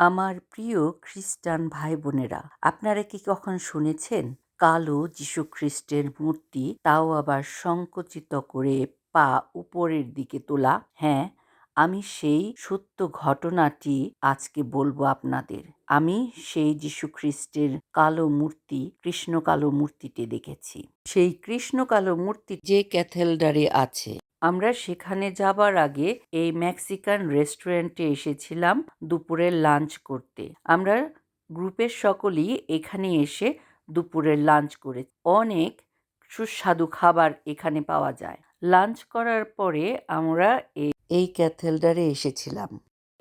আমার প্রিয় খ্রিস্টান ভাই বোনেরা আপনারা কি কখন শুনেছেন কালো যীশুখ্রিস্টের মূর্তি তাও আবার সংকুচিত করে পা উপরের দিকে তোলা? হ্যাঁ আমি সেই সত্য ঘটনাটি আজকে বলব আপনাদের। আমি সেই যীশুখ্রিস্টের কালো মূর্তি, কৃষ্ণ কালো মূর্তিটি দেখেছি। সেই কৃষ্ণ কালো মূর্তি যে ক্যাথেলডারে আছে। আমরা সেখানে যাবার আগে এই মেক্সিকান রেস্টুরেন্টে এসেছিলাম দুপুরের লাঞ্চ করতে। আমরা গ্রুপের সকলেই এখানে এসে দুপুরের লাঞ্চ করে। অনেক সুস্বাদু খাবার এখানে পাওয়া যায়। লাঞ্চ করার পরে আমরা এই ক্যাথেলডারে এসেছিলাম।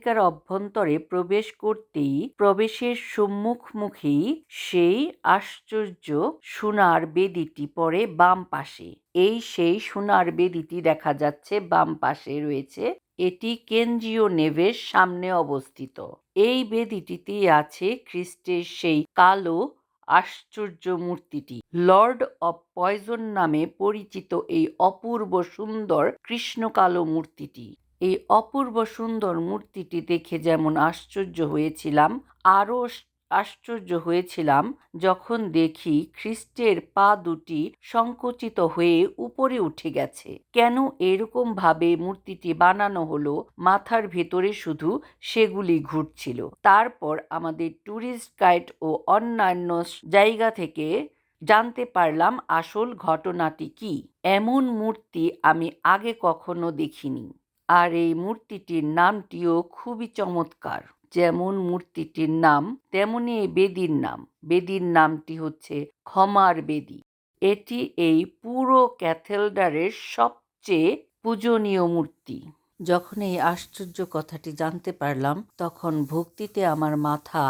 এখানকার অভ্যন্তরে প্রবেশ করতেই প্রবেশের সম্মুখমুখী সেই আশ্চর্য সোনার বেদিটি পড়ে বাম পাশে। এই সেই সোনার বেদিটি দেখা যাচ্ছে বাম পাশে রয়েছে। এটি কেন্দ্রীয় নেভের সামনে অবস্থিত। এই বেদিটিতেই আছে খ্রিস্টের সেই কালো আশ্চর্য মূর্তিটি। লর্ড অব পয়জন নামে পরিচিত এই অপূর্ব সুন্দর কৃষ্ণ কালো মূর্তিটি। এই অপূর্ব সুন্দর মূর্তিটি দেখে যেমন আশ্চর্য হয়েছিলাম, আরও আশ্চর্য হয়েছিলাম যখন দেখি খ্রিস্টের পা দুটি সংকুচিত হয়ে উপরে উঠে গেছে। কেন এরকম ভাবে মূর্তিটি বানানো হলো, মাথার ভেতরে শুধু সেগুলি ঘুরছিল। তারপর আমাদের ট্যুরিস্ট গাইড ও অন্যান্য জায়গা থেকে জানতে পারলাম আসল ঘটনাটি কি। এমন মূর্তি আমি আগে কখনো দেখিনি। আর এই মূর্তিটির নামটিও খুবই চমৎকার। যেমন মূর্তিটির নাম, তেমনি এই বেদির নাম। বেদির নামটি হচ্ছে ক্ষমার বেদি। এটি এই পুরো ক্যাথেলডারের সবচেয়ে পূজনীয় মূর্তি। যখন এই আশ্চর্য কথাটি জানতে পারলাম, তখন ভক্তিতে আমার মাথা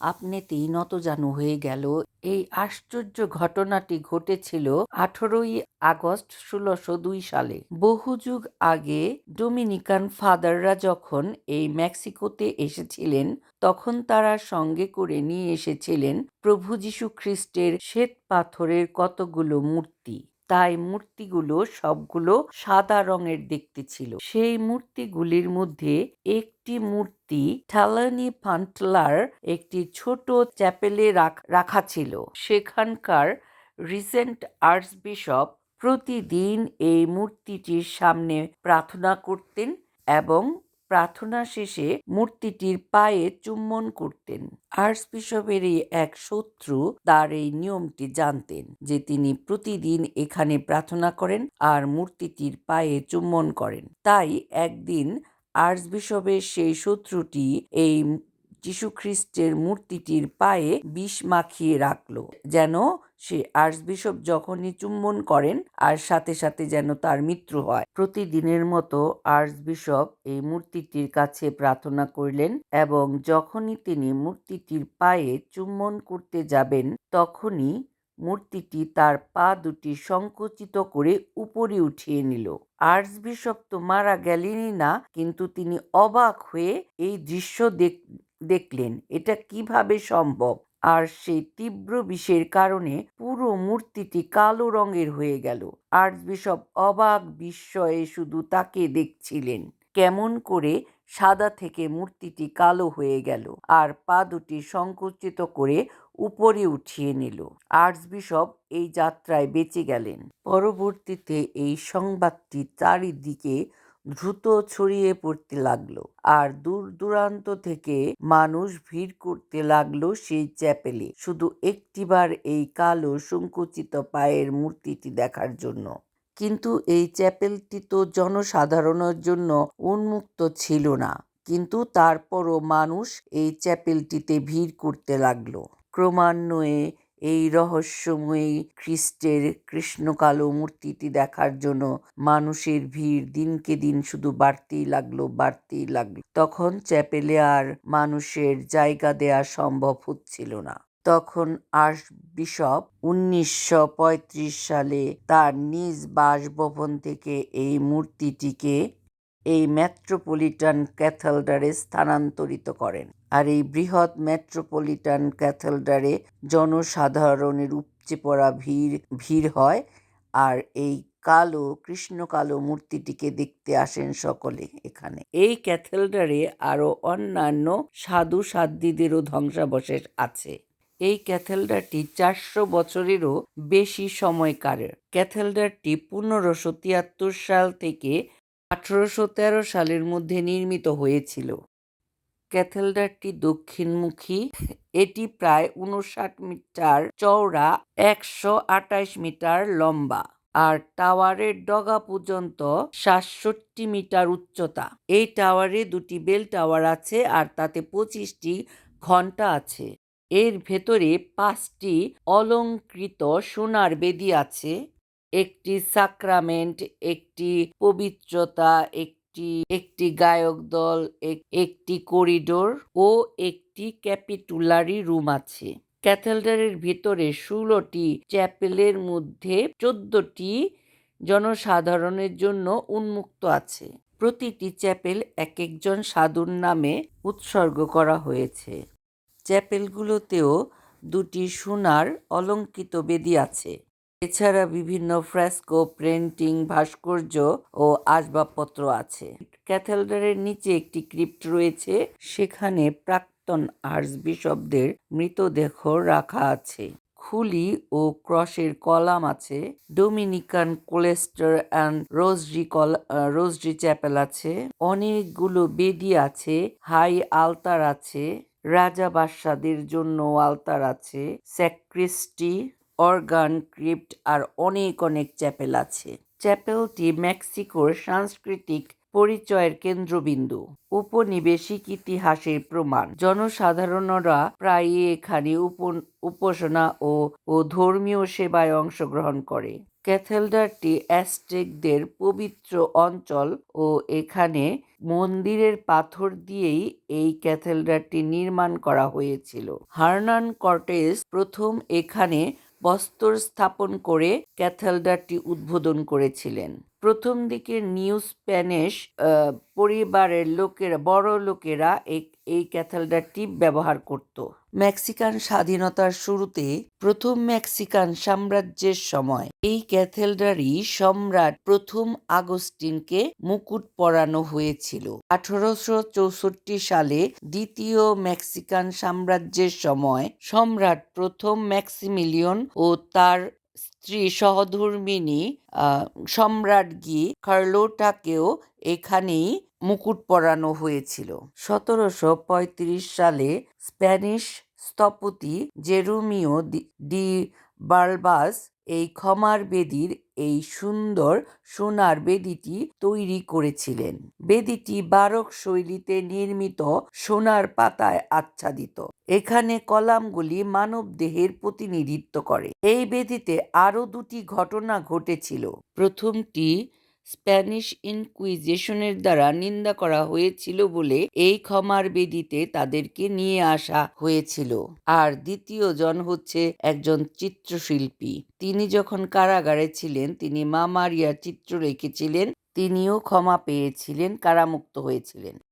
আপনিতেই নতজানু হয়ে গেল এই আশ্চর্য ঘটনাটি ঘটেছিল আঠারোই আগস্ট ষোলোশো দুই সালে। বহু যুগ আগে ডোমিনিকান ফাদাররা যখন এই মেক্সিকোতে এসেছিলেন, তখন তারা সঙ্গে করে নিয়ে এসেছিলেন প্রভু যীশু খ্রিস্টের শ্বেত পাথরের কতগুলো মূর্তি। তাই মূর্তিগুলো সবগুলো সাদা রঙের দেখতে ছিল। সেই মূর্তিগুলির মধ্যে একটি মূর্তি ঠালানি ফান্টলার একটি ছোট চ্যাপেলে রাখা ছিল। সেখানকার রিসেন্ট আর্চবিশপ প্রতিদিন এই মূর্তিটির সামনে প্রার্থনা করতেন এবং প্রার্থনা শেষে মূর্তিটির পায়ে চুম্বন করতেন। আর্চবিশপেরই এক শত্রু তার এই নিয়মটি জানতেন যে তিনি প্রতিদিন এখানে প্রার্থনা করেন আর মূর্তিটির পায়ে চুম্বন করেন। তাই একদিন আর্চবিশপের সেই শত্রুটি এই যীশুখ্রিস্টের মূর্তিটির পায়ে বিষ মাখিয়ে রাখল, যেন সে আর্চবিশপ যখনই চুম্বন করেন আর সাথে সাথে যেন তার মৃত্যু হয়। প্রতিদিনের মতো আর্চবিশপ এই মূর্তিটির কাছে প্রার্থনা করলেন এবং যখনই তিনি মূর্তিটির পায়ে চুম্বন করতে যাবেন, তখনই মূর্তিটি তার পা দুটি সংকুচিত করে উপরে উঠিয়ে নিল। আর্চবিশপ তো মারা গেলেনই না, কিন্তু তিনি অবাক হয়ে এই দৃশ্য দেখ, দেখলেন। এটা কীভাবে সম্ভব? আর সেই তীব্র বিষের কারণে পুরো মূর্তিটি কালো রঙের হয়ে গেল। আর্চবিশপ অবাক বিস্ময়ে শুধু তাকে দেখছিলেন। কেমন করে সাদা থেকে মূর্তিটি কালো হয়ে গেল আর পা দুটি সংকুচিত করে উপরে উঠিয়ে নিল। আর্চবিশপ এই যাত্রায় বেঁচে গেলেন। পরবর্তীতে এই সংবাদটি চারিদিকে দ্রুত ছড়িয়ে পড়তে লাগল। আর দূর দূরান্ত থেকে মানুষ ভিড় করতে লাগল সেই চ্যাপেলে। শুধু একটিবার এই কালো, সংকুচিত পায়ের মূর্তিটি দেখার জন্য। কিন্তু এই চ্যাপেলটি তো জনসাধারণের জন্য উন্মুক্ত ছিল না। কিন্তু তারপরও মানুষ এই চ্যাপেলটিতে ভিড় করতে লাগল। ক্রমান্বয়ে এই রহস্যময়ী খ্রিস্টের কৃষ্ণকালো মূর্তিটি দেখার জন্য মানুষের ভিড় দিনকে দিন শুধু বাড়তেই লাগল বাড়তেই লাগল। তখন চ্যাপেলে আর মানুষের জায়গা দেয়া সম্ভব হচ্ছিল না। তখন বিশপ উনিশশো পঁয়ত্রিশ সালে তার নিজ বাসভবন থেকে এই মূর্তিটিকে এই মেট্রোপলিটন ক্যাথেড্রালে স্থানান্তরিত করেন। আর এই বৃহৎ মেট্রোপলিটান ক্যাথেড্রালে জনসাধারণের উপচে পড়া ভিড় ভিড় হয় আর এই কালো, কৃষ্ণ কালো মূর্তিটিকে দেখতে আসেন সকলে এখানে। এই ক্যাথেড্রালে আরও অন্যান্য সাধু সাধ্বীদেরও ধ্বংসাবশেষ আছে। এই ক্যাথেড্রালটি চারশো বছরেরও বেশি সময়কার ক্যাথেড্রালটি পনেরোশো তিয়াত্তর সাল থেকে আঠারোশো তেরো সালের মধ্যে নির্মিত হয়েছিল। ক্যাথেড্রালটি দক্ষিণমুখী। এটি প্রায় উনষাট মিটার চওড়া, একশো আটাইশ মিটার লম্বা আর টাওয়ারের ডগা পর্যন্ত সাতষট্টি মিটার উচ্চতা। এই টাওয়ারে দুটি বেল টাওয়ার আছে আর তাতে পঁচিশটি ঘণ্টা আছে। এর ভেতরে পাঁচটি অলঙ্কৃত সোনার বেদি আছে। একটি সাক্রামেন্ট, একটি পবিত্রতা একটি একটি একটি গায়ক দল, এক- একটি করিডোর ও একটি ক্যাপিটুলারি রুম আছে। ক্যাথেড্রালের ভিতরে ষোলোটি চ্যাপেলের মধ্যে চোদ্দটি জনসাধারণের জন্য উন্মুক্ত আছে। প্রতিটি চ্যাপেল এক একজন সাধুর নামে উৎসর্গ করা হয়েছে। চ্যাপেলগুলোতেও দুটি সোনার অলংকৃত বেদি আছে। এছাড়া বিভিন্ন ফ্রেস্কো পেন্টিং ভাস্কর্য ও আসবাবপত্র আছে। ক্যাথেড্রালের নিচে একটি ক্রিপ্ট রয়েছে। সেখানে প্রাক্তন আর্চবিশপদের মৃতদেহ রাখা আছে। খুলি ও ক্রসের কলাম আছে। Dominican cloister and rosary call rosary chapel আছে। অনেকগুলো বেদি আছে। হাই আলতার আছে। রাজা বাদশাদের জন্য আলতার আছে। স্যাক্রিস্টি অর্গান, ক্রিপ্ট আর অনেক অনেক চ্যাপেল আছে। চ্যাপেলটি মেক্সিকোর সাংস্কৃতিক পরিচয়ের কেন্দ্রবিন্দু। উপনিবেশিক ইতিহাসের প্রমাণ। জনসাধারণরা প্রায়ই এখানে উপাসনা ও ও ধর্মীয় সেবায় অংশগ্রহণ করে। ক্যাথেড্রালটি অ্যাস্টেকদের পবিত্র অঞ্চল ও এখানে মন্দিরের পাথর দিয়েই এই ক্যাথেড্রালটি নির্মাণ করা হয়েছিল। হার্নান কর্টেস প্রথম এখানে বস্তর স্থাপন করে ক্যাথেলডারটি উদ্বোধন করেছিলেন। প্রথম দিকে নিউ স্প্যানিশ পরিবারের লোকেরা, বড় লোকেরা এই- এই ক্যাথেড্রালটি ব্যবহার করত। মেক্সিকান স্বাধীনতার শুরুতে প্রথম মেক্সিকান সাম্রাজ্যের সময়। এই ক্যাথেড্রালই সম্রাট প্রথম আগস্টিনকে মুকুট পরানো হয়েছিল। আঠারোশো চৌষট্টি সালে দ্বিতীয় মেক্সিকান সাম্রাজ্যের সময় সম্রাট প্রথম ম্যাক্সিমিলিয়ন ও তার স্ত্রী আহ, সম্রাজ্ঞী কার্লোটাকেও এখানেই মুকুট পরানো হয়েছিল। সতেরোশো পঁয়ত্রিশ সালে স্প্যানিশ স্থপতি জেরোমিও ডি বার্বাস এই ক্ষমার বেদির এই সুন্দর সোনার বেদিটি তৈরি করেছিলেন। বেদিটি বারক শৈলীতে নির্মিত সোনার পাতায় আচ্ছাদিত। এখানে কলামগুলি মানব দেহের প্রতিনিধিত্ব করে। এই বেদিতে আরও দুটি ঘটনা ঘটেছিল। প্রথমটি স্প্যানিশ ইনকুইজিশনের দ্বারা নিন্দা করা হয়েছিল বলে এই ক্ষমার বেদিতে তাদেরকে নিয়ে আসা হয়েছিল। আর দ্বিতীয় জন হচ্ছে একজন চিত্রশিল্পী। তিনি যখন কারাগারে ছিলেন, তিনি মামারিয়া চিত্র রেখেছিলেন তিনিও ক্ষমা পেয়েছিলেন, কারামুক্ত হয়েছিলেন।